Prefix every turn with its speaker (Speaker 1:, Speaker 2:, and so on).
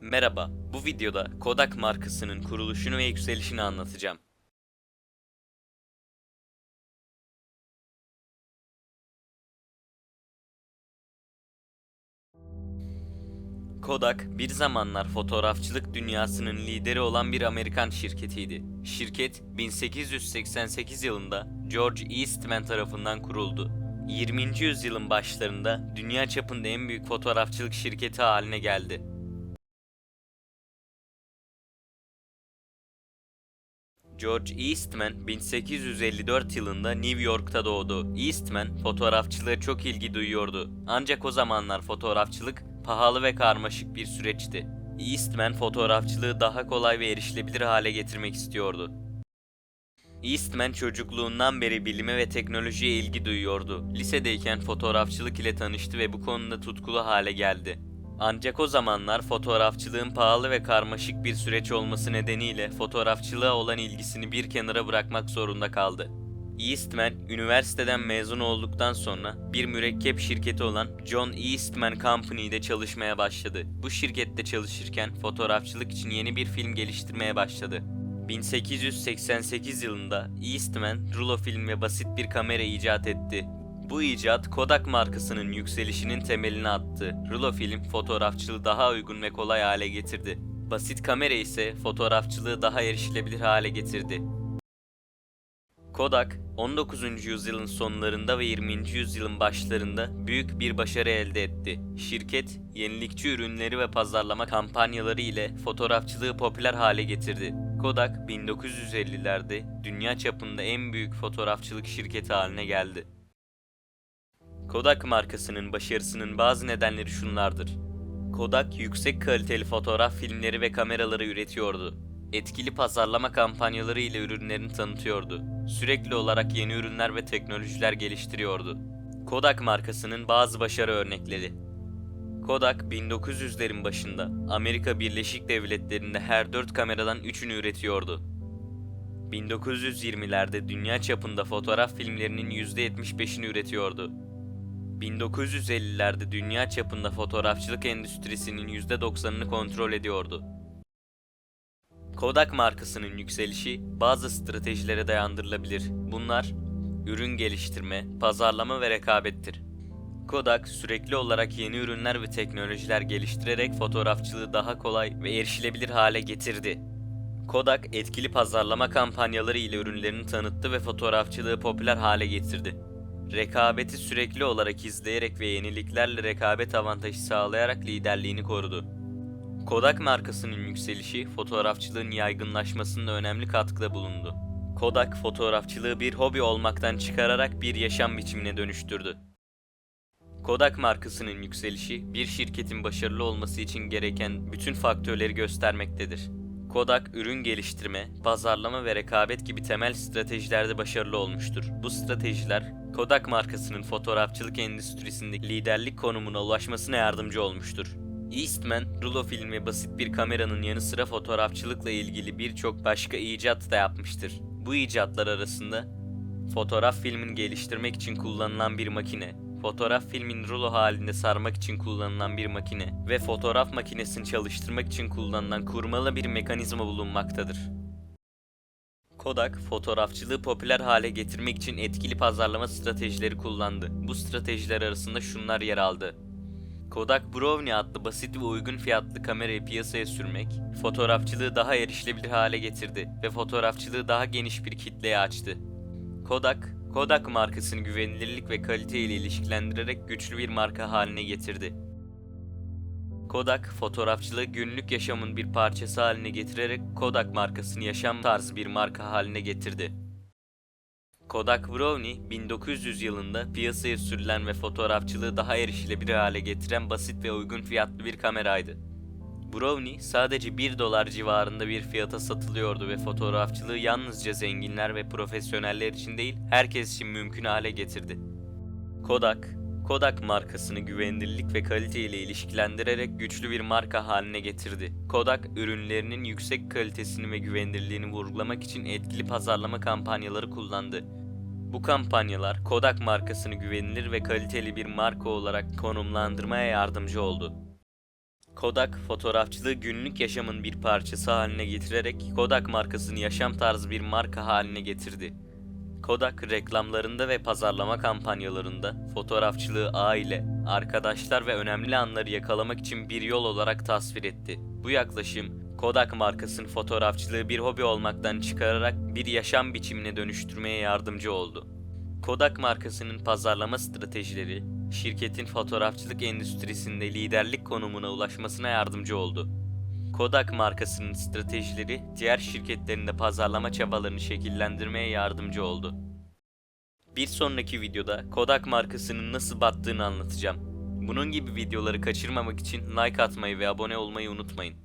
Speaker 1: Merhaba, bu videoda Kodak markasının kuruluşunu ve yükselişini anlatacağım. Kodak bir zamanlar fotoğrafçılık dünyasının lideri olan bir Amerikan şirketiydi. Şirket 1888 yılında George Eastman tarafından kuruldu. 20. yüzyılın başlarında dünya çapında en büyük fotoğrafçılık şirketi haline geldi. George Eastman 1854 yılında New York'ta doğdu. Eastman fotoğrafçılığa çok ilgi duyuyordu. Ancak o zamanlar fotoğrafçılık pahalı ve karmaşık bir süreçti. Eastman fotoğrafçılığı daha kolay ve erişilebilir hale getirmek istiyordu. Eastman çocukluğundan beri bilime ve teknolojiye ilgi duyuyordu. Lisedeyken fotoğrafçılık ile tanıştı ve bu konuda tutkulu hale geldi. Ancak o zamanlar fotoğrafçılığın pahalı ve karmaşık bir süreç olması nedeniyle fotoğrafçılığa olan ilgisini bir kenara bırakmak zorunda kaldı. Eastman, üniversiteden mezun olduktan sonra bir mürekkep şirketi olan John Eastman Company'de çalışmaya başladı. Bu şirkette çalışırken fotoğrafçılık için yeni bir film geliştirmeye başladı. 1888 yılında Eastman, rulo film ve basit bir kamera icat etti. Bu icat Kodak markasının yükselişinin temelini attı. Rulo film fotoğrafçılığı daha uygun ve kolay hale getirdi. Basit kamera ise fotoğrafçılığı daha erişilebilir hale getirdi. Kodak, 19. yüzyılın sonlarında ve 20. yüzyılın başlarında büyük bir başarı elde etti. Şirket, yenilikçi ürünleri ve pazarlama kampanyaları ile fotoğrafçılığı popüler hale getirdi. Kodak, 1950'lerde dünya çapında en büyük fotoğrafçılık şirketi haline geldi. Kodak markasının başarısının bazı nedenleri şunlardır. Kodak yüksek kaliteli fotoğraf filmleri ve kameraları üretiyordu. Etkili pazarlama kampanyaları ile ürünlerini tanıtıyordu. Sürekli olarak yeni ürünler ve teknolojiler geliştiriyordu. Kodak markasının bazı başarı örnekleri. Kodak 1900'lerin başında Amerika Birleşik Devletleri'nde her 4 kameradan 3'ünü üretiyordu. 1920'lerde dünya çapında fotoğraf filmlerinin %75'ini üretiyordu. 1950'lerde dünya çapında fotoğrafçılık endüstrisinin %90'ını kontrol ediyordu. Kodak markasının yükselişi bazı stratejilere dayandırılabilir. Bunlar ürün geliştirme, pazarlama ve rekabettir. Kodak sürekli olarak yeni ürünler ve teknolojiler geliştirerek fotoğrafçılığı daha kolay ve erişilebilir hale getirdi. Kodak etkili pazarlama kampanyaları ile ürünlerini tanıttı ve fotoğrafçılığı popüler hale getirdi. Rekabeti sürekli olarak izleyerek ve yeniliklerle rekabet avantajı sağlayarak liderliğini korudu. Kodak markasının yükselişi fotoğrafçılığın yaygınlaşmasında önemli katkıda bulundu. Kodak fotoğrafçılığı bir hobi olmaktan çıkararak bir yaşam biçimine dönüştürdü. Kodak markasının yükselişi bir şirketin başarılı olması için gereken bütün faktörleri göstermektedir. Kodak ürün geliştirme, pazarlama ve rekabet gibi temel stratejilerde başarılı olmuştur. Bu stratejiler Kodak markasının fotoğrafçılık endüstrisinde liderlik konumuna ulaşmasına yardımcı olmuştur. Eastman, rulo film ve basit bir kameranın yanı sıra fotoğrafçılıkla ilgili birçok başka icat da yapmıştır. Bu icatlar arasında fotoğraf filmin geliştirmek için kullanılan bir makine, fotoğraf filmin rulo halinde sarmak için kullanılan bir makine ve fotoğraf makinesini çalıştırmak için kullanılan kurmalı bir mekanizma bulunmaktadır. Kodak, fotoğrafçılığı popüler hale getirmek için etkili pazarlama stratejileri kullandı. Bu stratejiler arasında şunlar yer aldı. Kodak Brownie adlı basit ve uygun fiyatlı kamerayı piyasaya sürmek, fotoğrafçılığı daha erişilebilir hale getirdi ve fotoğrafçılığı daha geniş bir kitleye açtı. Kodak, Kodak markasını güvenilirlik ve kalite ile ilişkilendirerek güçlü bir marka haline getirdi. Kodak, fotoğrafçılığı günlük yaşamın bir parçası haline getirerek Kodak markasını yaşam tarzı bir marka haline getirdi. Kodak Brownie 1900 yılında piyasaya sürülen ve fotoğrafçılığı daha erişilebilir hale getiren basit ve uygun fiyatlı bir kameraydı. Brownie sadece 1 dolar civarında bir fiyata satılıyordu ve fotoğrafçılığı yalnızca zenginler ve profesyoneller için değil herkes için mümkün hale getirdi. Kodak, Kodak markasını güvenilirlik ve kalite ile ilişkilendirerek güçlü bir marka haline getirdi. Kodak ürünlerinin yüksek kalitesini ve güvenilirliğini vurgulamak için etkili pazarlama kampanyaları kullandı. Bu kampanyalar Kodak markasını güvenilir ve kaliteli bir marka olarak konumlandırmaya yardımcı oldu. Kodak fotoğrafçılığı günlük yaşamın bir parçası haline getirerek Kodak markasını yaşam tarzı bir marka haline getirdi. Kodak reklamlarında ve pazarlama kampanyalarında fotoğrafçılığı aile, arkadaşlar ve önemli anları yakalamak için bir yol olarak tasvir etti. Bu yaklaşım Kodak markasının fotoğrafçılığı bir hobi olmaktan çıkararak bir yaşam biçimine dönüştürmeye yardımcı oldu. Kodak markasının pazarlama stratejileri şirketin fotoğrafçılık endüstrisinde liderlik konumuna ulaşmasına yardımcı oldu. Kodak markasının stratejileri diğer şirketlerin de pazarlama çabalarını şekillendirmeye yardımcı oldu. Bir sonraki videoda Kodak markasının nasıl battığını anlatacağım. Bunun gibi videoları kaçırmamak için like atmayı ve abone olmayı unutmayın.